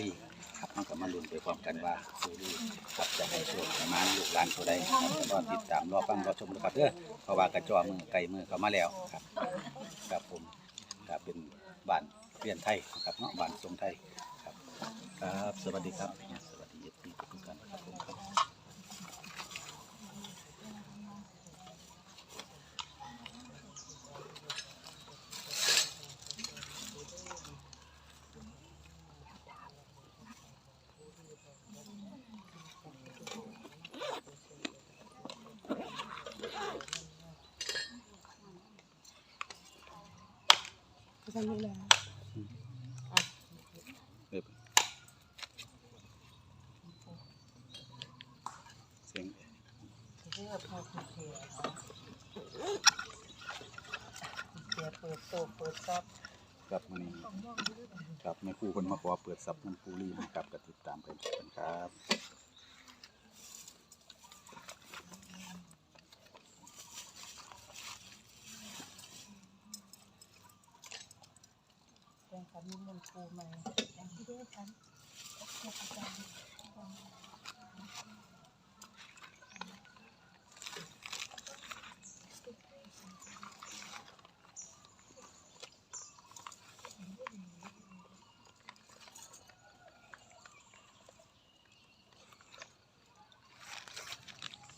รีครับมันก็มาลุ้นไปพร้อมกันว่าซูรีครับจะให้โชคประมาณลูกหลานตัวใดครับก็รอติดตามรอฟังรอชมนะครับเด้อเพราะว่ากระจอมือไกลมือเขามาแล้วครับครับผมครับเป็นบ้านเรียนไทยนะครับเนาะบ้านทรงไทยครับ ครับสวัสดีครับสวัสดีทุกท่านครับผมครับ ฉันรู้แล้วเสียงเรื่องพอคุณเสียเนาะเสียเปิดโตเปิดซับครับมันนี้ครับแม่ครูคนมาขอเปิดซับน้ำปูรีนะครับก็ติดตามไปกันครับ แข่งขันมีมันครูไหมแข่งที่เดียวกันแข่งอาจารย์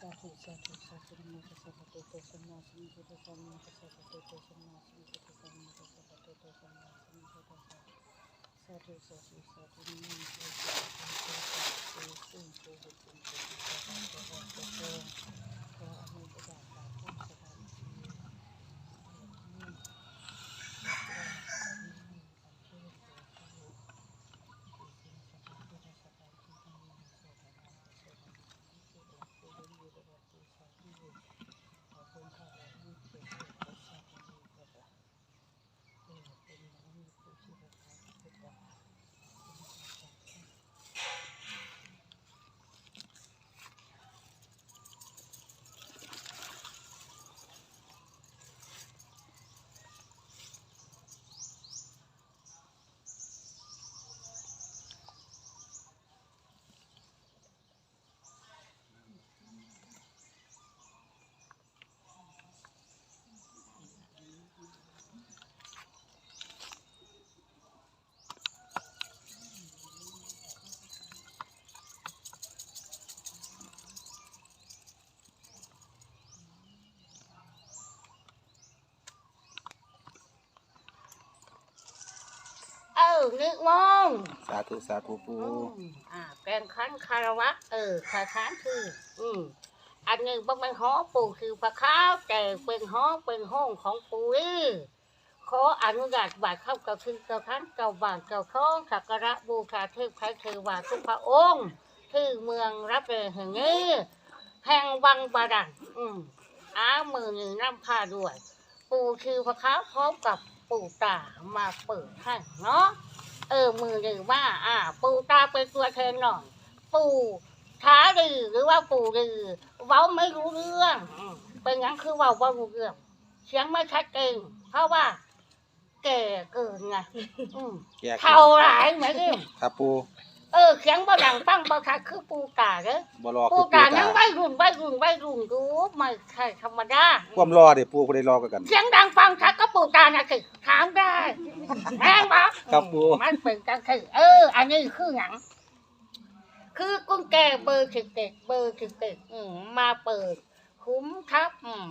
สาธุสาธุสาธุนะโมตัสสะภะคะวะโตสัมมาสัมพุทธัสสะนะโมตัสสะภะคะวะโตสัมมาสัมพุทธัสสะนะโมตัสสะภะคะวะโตสัมมาสัมพุทธัสสะสาธุสาธุสาธุนะโมตัสสะภะคะวะโตสัมมาสัมพุทธัสสะนะโมตัสสะภะคะวะโตสัมมาสัมพุทธัสสะข นึกมองสาธุสาธุปูอืมอ่าแกงขันคารวะ เออคาขานคือ อืมอันหนึ่งบ่เป็นหอปู่คือพระข้าวแต่เป็นหอเป็นห้องของปู่อีขออนุญาตบาทเข้ากับคือเจ้าท่านเจ้าบ้านเจ้าข้องสักการะบูชาเทพไทยเทวาทุกพระองค์ที่เมืองรับเรแห่งนี้แห่งวังบาดันอืมอ้ามือหนึ่งน้ำผ้าด้วย ปู่คือพระข้าวพร้อมกับปู่ตามาเปิดให้เนาะ เออมือหนึ่งว่า อ่า ปูตาเป็นตัวแทนหน่อย ปูท้าดือหรือว่าปูดือเว้าไม่รู้เรื่องอืมเป็นงั้นคือเว้าว่ารู้เรื่อง เสียงไม่ชัดเจนเพราะว่า แก่เกินไงอืมแยกเท่าหลายไหมเรื่องครับปู เออเสียงบ่ดังฟังบ่ชัดคือปูตาเด้อบ่รอปูคือปูตาตายังไม่รุ่นไม่รุ่นไม่รุ่นรู้ไม่ใช่ธรรมดาความรอเดี๋ยวปูบ่ได้รอกันกัน เสียงดังฟังชัดก็ปูตานะคือถามได้แม่งปะครับปูมันเป็นจังคือเออ อันนี้คือหยังคือกุญแจเบอร์สิบเจ็ดเบอร์สิบเจ็ดอืมมาเปิด คุ้มทับอืม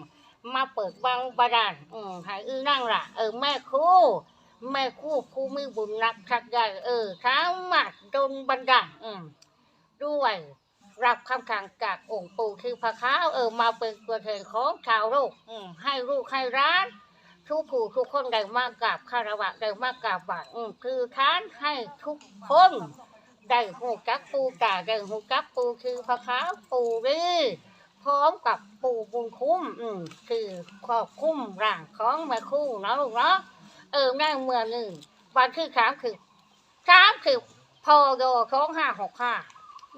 มาเปิดวังบาดาลอืมให้อื้อนั่งล่ะ เออแม่ครู แม่ครูผู้มีบุญนักชักใหญ่เออสามารถดนบันดาลอืมด้วย รับคำสั่งจากองค์ปู่คือพระค้าเออมาเป็นตัวแทนของชาวโลกอืมให้ลูกให้ร้านทุกผู้ทุกคนได้มากราบคารวะได้มากราบบาทอืมคือค้านให้ทุกคนได้หูจักปูตาได้หูจักปูคือพระค้าปูรีพร้อมกับปูบุญคุ้ม อืมคือครอบคุ้มร่างของแม่คู่เนาะลูกเนาะ เออแม่เมื่อหนึ่งวันที่สามคือสามคือพอโดสองห้าหกห้า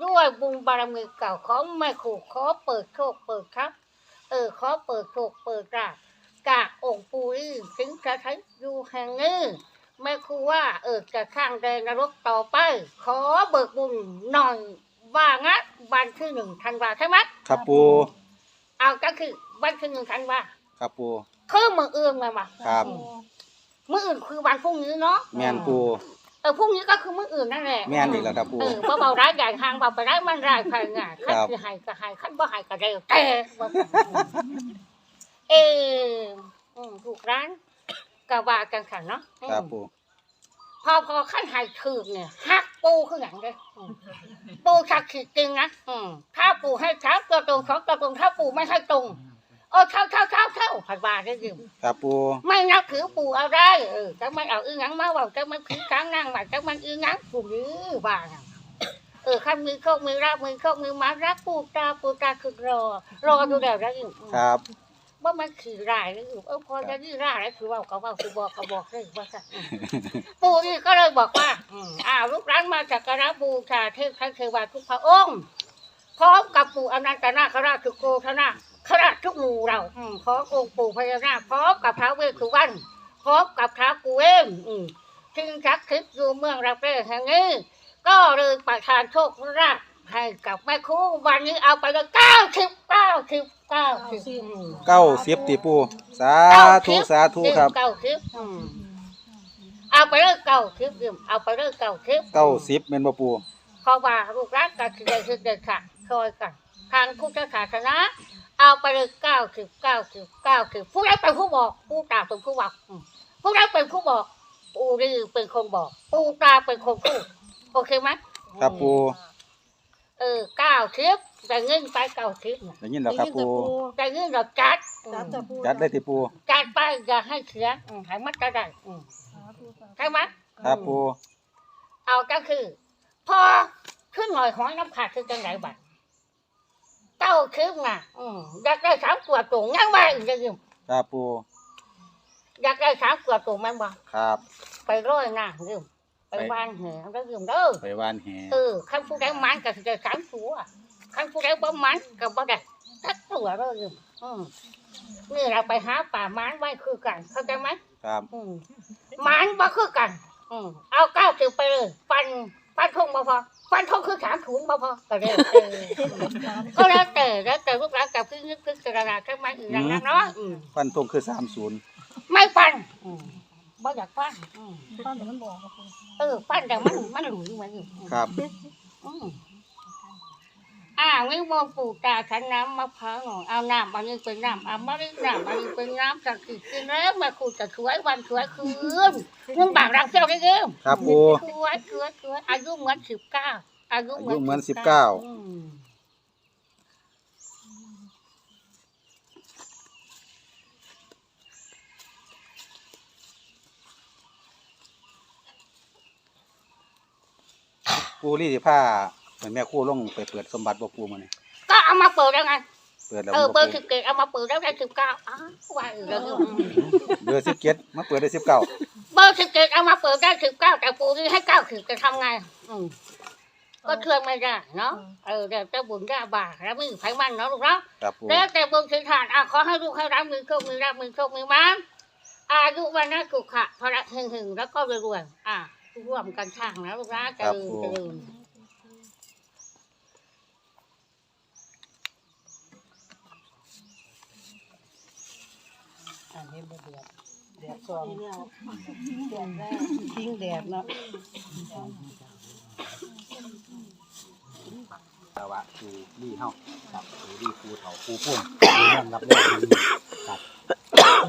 ด้วยบุญบารมีเก่าของแม่ครู่ขอเปิดโชคเปิดครับ เออขอเปิดโชคเปิดราบกากองค์ปูอีถึงจะใช้อยู่แห่งนี้แม่ครูว่า เออจะข้างแดนนรกต่อไป ขอเบิกบุญหน่อยว่างั้นวันที่หนึ่งธันวาใช่ไหมครับปูเอาก็คือวันที่หนึ่งธันวาครับปูคือมืออื่นมาบ่ครับ มืออื่นคือวันพรุ่งนี้เนาะแมนปูเออพรุ่งนี้ก็คือมืออื่นนั่นแหละแมนอีกแล้วครับปู เออบ่เบาร้ายใหญ่ห่างเบาไปร้ายมันร้ายใครง่ายครัขั้นบคือให้ก็ให้ขั้นบ่ให้ก็เร็วแต่ว่าเอออืมถูกร้านก็ว่ากันขันเนาะอืม ครับปูพอพอขั้นให้ถือเนี่ยหักปูคืออย่างเด้ออืมปูชักขีดจริงนะอืมถ้าปูให้ชักตัวตรงสองตัวตรงถ้าปูไม่ให้ตรง โอ้เท่าเท่าเท่าเท่าผัดว่าได้ยิมครับปูไม่นับถือปูเอาได้เออจะไม่เอาอื้อหยังมาเว่าจะไม่ขี้ค้างนั่งว่าจะมันอื้อหยังปูหรือว่าน่ะเออขั้นมือเข้ามือรับมือเข้ามือมารักปูตาปูตาคือรอ รอดูแล้วได้ยิมครับว่ามันขี่รายเลยเออพอจะนี่รายแล้วคือเว่าก็เว่าคือบอกก็บอกเลยว่าสัปูนี่ก็เลยบอกว่าอืมอ้าวลูกร้านมาจากกระบูชาเทพทั้งเทวาทุกพระองค์พร้อมกับปู่อนันตนาคราชทุกโกธนา คราชทุกหมู่เราอืมพร้อมองค์ปู่พญานาคพร้อมกับท้าวเวสสุวรรณพร้อมกับท้าวกุเวนอืมจึงชักทิพย์อยู่เมืองรับเร่แห่งนี้ ก็เลยประทานโชคลาภให้กับแม่ครูวันนี้เอาไปเลยเก้าสิบเก้าสิบเก้าสิบเก้าสิบตีปูสาธุสาธุครับเก้าสิบอืมเอาไปเลยเก้าสิบยืมเอาไปเลยเก้าสิบเก้าสิบแมนบ่ปูเพราะว่าลูกรักกันคือเด็กคือเด็กค่ะช่วยกัน ทางพุทธศาสนา เอาไปเลยเก้าสิบเก้าสิบเก้าสิบผู้ใดเป็นผู้บอกผู้ตาเป็นผู้บอกอืมผู้ใดเป็นผู้บอก ปูรีเป็นคนบอก ปูตาเป็นคนพูดโอเคไหมครับปูเออเก้าสิบแต่เงินไปเก้าสิบน่ะได้ยินแล้วครับปูแต่เงินเราจัดอืมจัดจะพูดจัดได้ตีปูจัดไปอย่าให้เสียอืมให้มันจะได้อืมใช่ไหมครับปูเอาก็คือ พอขึ้นหน่อยหอยน้ำขาดคือจังไรบัด เต้าคืบน่ะอืมอยากได้สามขวดตรงยังไงอีกจะยืมครับปูอยากได้สามขวดตรงมันบ่ครับ ไปร้อยหน้ายืมไปไปบ้านแหงแล้วยืมเด้อไปวานแหเออขันผู้ใดมันก็สิได้สามตัวขันผู้ใดบ่มันก็บ่ได้ทักตัวเด้อยืมอืมนี่เราไปหาป่ามันไว้คือกัน เข้าใจไหมครับอืมมันบ่คือกัน อืมเอาเก้าสิบไปเลยฟันฟันทงบ่พอ ฟันทงคือสามถุงบ่พอก็ได้เออก็แล้วแต่แล้วแต่ลูกหลานกับพี่นึกพิจารณาใช่ไหมอีกอย่างนั้นเนาะอืมฟันตรงคือสามศูนย์ไม่ฟันอืมบ่อยากฟันอืมตอนเดี๋ยวมันบอกว่าคุณเออฟันแต่มันมันหลุยมันอยู่ครับอืมอ่าวิมลปู่ตาฉันน้ำมะพร้าวหน่อยเอาน้ำอันนี้เป็นน้ำอมฤตน้ำอันนี้เป็นน้ำจากกินกินแล้วแมาคูจะช่วยวันช่วยคืนมึงบางรักเจ้าได้เด้อครับปูส วยสวยสวยอายุเหมือนสิบเก้าอายุอายุเหมือนสิบเก้าอืมปูรีดผ้าเหมือนแม่ครู่ลงไปเปิดสมบัติบ่ปูมาเนี่ยก็เอามาเปิดแล้วไง เปิดแล้วเออบ่เปิดปูสิบเกตเอามาเปิดแล้วได้สิบเก้าอ้าวว่าอีกแล้วอืมเบอร์สิบเจ็ดมาเปิดได้สิบเก้าเบอร์สิบเกตเอามาเปิดได้สิบเก้าแต่ปูนี่ให้เก้าสิบจะทำไง อืมก็เชื่อไม่ได้เนาะเออเดี๋ยวจะบุญได้บาปแล้วไม่มีไผมันเนาะลูกเนาะครับปูแล้วแต่บุญสินทานอะขอให้ลูกให้รับมือโชคมือรับมือโชคมือมั้งอายุวันนะสุขะพระหึงหึงๆแล้วก็รวยๆอะร่วมกันช่างนะลูกนะเจริญเจริญ อันนี้บ่เดือดเดือดสองเดือดแรกทิ้งแดดเนาะสวะปูรีเฮาครับปูรีปูเถาปูพุ่มปูนั่งรับเรื่องนี้ครับ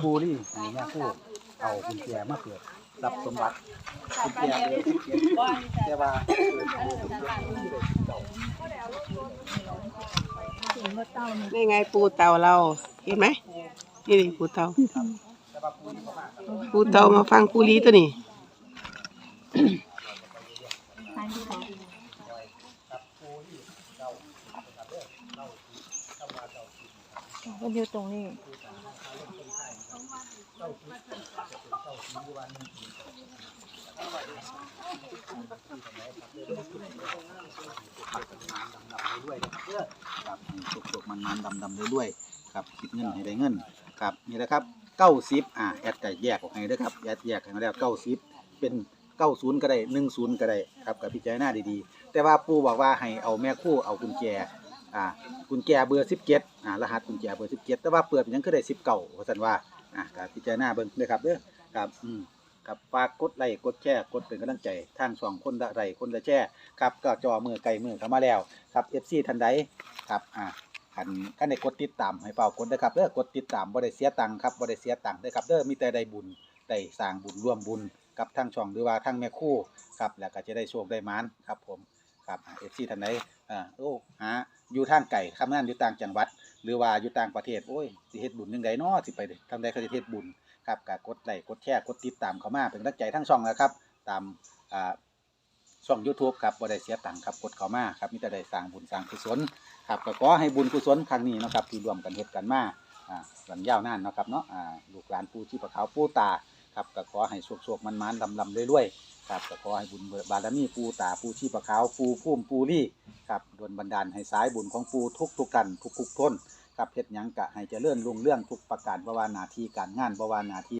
ปูรีให้แม่คู่เอากุญแจมาเปิดรับสมบัติกุญแจเบอร์สิบเจ็ดแต่ว่านี่ไงปูเต่าเราเห็นไหม นี่นี่ปูเต่าปูเต่ามาฟังปูรีตัวนี้มันอยู่ตรงนี้ครับสุกๆมันๆดำๆด้วยๆครับคิดเงินให้ได้เงิน ครับนี่แหละครับเก้าสิบอ่าแอดก็แยกออกให้ด้อครับแอดแยกให้มาแล้วเก้าสิบเป็นเก้าศูนย์ก็ได้หนึ่งศูนย์ก็ได้ครับกับพิจารณาดีๆ แต่ว่าปู่บอกว่าให้เอาแม่คู่เอากุญแจอ่ากุญแจเบอร์สิบเจ็ดอ่ารหัสกุญแจเบอร์สิบเจ็ดแต่ว่าเปิดเป็นยังก็ได้สิบเก้าว่าสันว่าอ่ากับพิจารณาเบิ่งเด้อครับเด้อครับอืมครับฝากกดไลค์กดแชร์กดเป็นกำลังใจทางช่องคนละไลค์คนละแชร์ครับก็จอมือไกลมือเข้ามาแล้ว ครับเอฟซีทันใดครับอ่า คันคันได้กดติดตามให้เป่ากดเด้ครับเด้อกดติดตามบ่ได้เสียตังค์ครับบ่ได้เสียตังค์เด้อครับเด้อมีแต่ได้บุญได้สร้างบุญร่วมบุญกับทางช่องหรือว่าทางแม่คู่ครับแล้วก็จะได้โชคได้มานครับผมครับ FC ท่านใดอ่าโอ้หาอยู่ทางไกลทำงานอยู่ต่างจังหวัด หรือว่าอยู่ต่างประเทศโอ้ยสิเฮ็ดบุญจังไดเนาะสิไปทางใดเขาจะเฮ็ดบุญครับก็กดไลค์กดแชร์กดติดตามเขามาเป็นกำลังใจทั้งช่องนะครับ ตามอ่าช่อง YouTube ครับบ่ได้เสียตังค์ครับกดเข้ามาครับมีแต่ได้สร้างบุญสร้างกุศล ครับก็ขอให้บุญกุศลครั้งนี้เนาะครับที่รวมกันเฮ็ดกันมาอ่าหลังยาวนานเนาะครับเนาะอ่าลูกหลานปู่ชีพะเขาปู่ตาครับก็ขอให้โชคๆมันๆลำๆรวยๆครับก็ขอให้บุญบารมีปู่ตาปู่ชีพะเขาวปู่พุ่มปู่ลี่ครับดลบันดาลให้สายบุญของปู่ทุกทุกกันทุกๆทนครับเฮ็ดหยังกะให้เจริญรุ่งเรื่องทุกประการบวานาทีการงานบวานาที